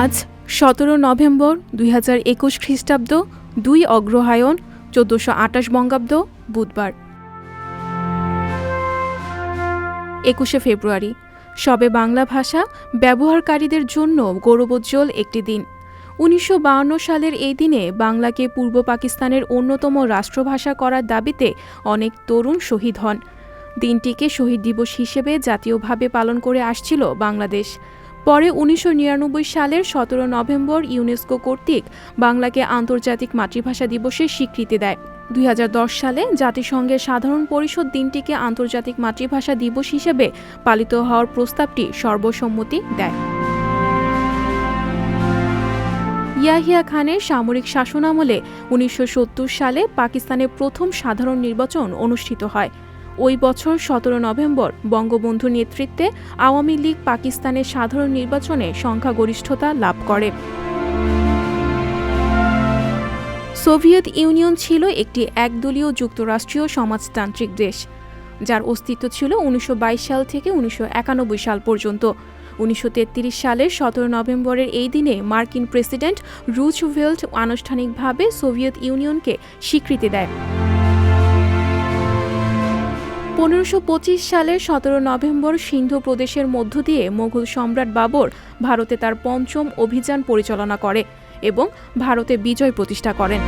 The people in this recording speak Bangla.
আজ সতেরো নভেম্বর দুই হাজার একুশ খ্রিস্টাব্দ, দুই অগ্রহায়ণ, চোদ্দোশো আটাশ বঙ্গাব্দ, বুধবার। একুশে ফেব্রুয়ারি, সবে বাংলা ভাষা ব্যবহারকারীদের জন্য গৌরবোজ্জ্বল একটি দিন। উনিশশো সালের এই দিনে বাংলাকে পূর্ব পাকিস্তানের অন্যতম রাষ্ট্রভাষা করার দাবিতে অনেক তরুণ শহীদ হন। দিনটিকে শহীদ দিবস হিসেবে জাতীয়ভাবে পালন করে আসছিল বাংলাদেশ। পরে উনিশশো নিরানব্বই সালের সতেরো নভেম্বর ইউনেস্কো কর্তৃক বাংলাকে আন্তর্জাতিক মাতৃভাষা দিবসের স্বীকৃতি দেয়। দুই হাজার দশ সালে জাতিসংঘের সাধারণ পরিষদ দিনটিকে আন্তর্জাতিক মাতৃভাষা দিবস হিসেবে পালিত হওয়ার প্রস্তাবটি সর্বসম্মতি দেয়। ইয়াহিয়া খানের সামরিক শাসনামলে উনিশশো সত্তর সালে পাকিস্তানে প্রথম সাধারণ নির্বাচন অনুষ্ঠিত হয়। ওই বছর সতেরো নভেম্বর বঙ্গবন্ধু নেতৃত্বে আওয়ামী লীগ পাকিস্তানের সাধারণ নির্বাচনে সংখ্যাগরিষ্ঠতা লাভ করে। সোভিয়েত ইউনিয়ন ছিল একটি একদলীয় যুক্তরাষ্ট্রীয় সমাজতান্ত্রিক দেশ, যার অস্তিত্ব ছিল উনিশশো বাইশ সাল থেকে উনিশশো একানব্বই সাল পর্যন্ত। উনিশশো সালের সতেরো নভেম্বরের এই দিনে মার্কিন প্রেসিডেন্ট রুজভেল্ট আনুষ্ঠানিকভাবে সোভিয়েত ইউনিয়নকে স্বীকৃতি দেয়। পনেরোশো সালের সতেরো নভেম্বর সিন্ধু প্রদেশের মধ্য দিয়ে মোঘল সম্রাট বাবর ভারতে তার পঞ্চম অভিযান পরিচালনা করে এবং ভারতে বিজয় প্রতিষ্ঠা করেন।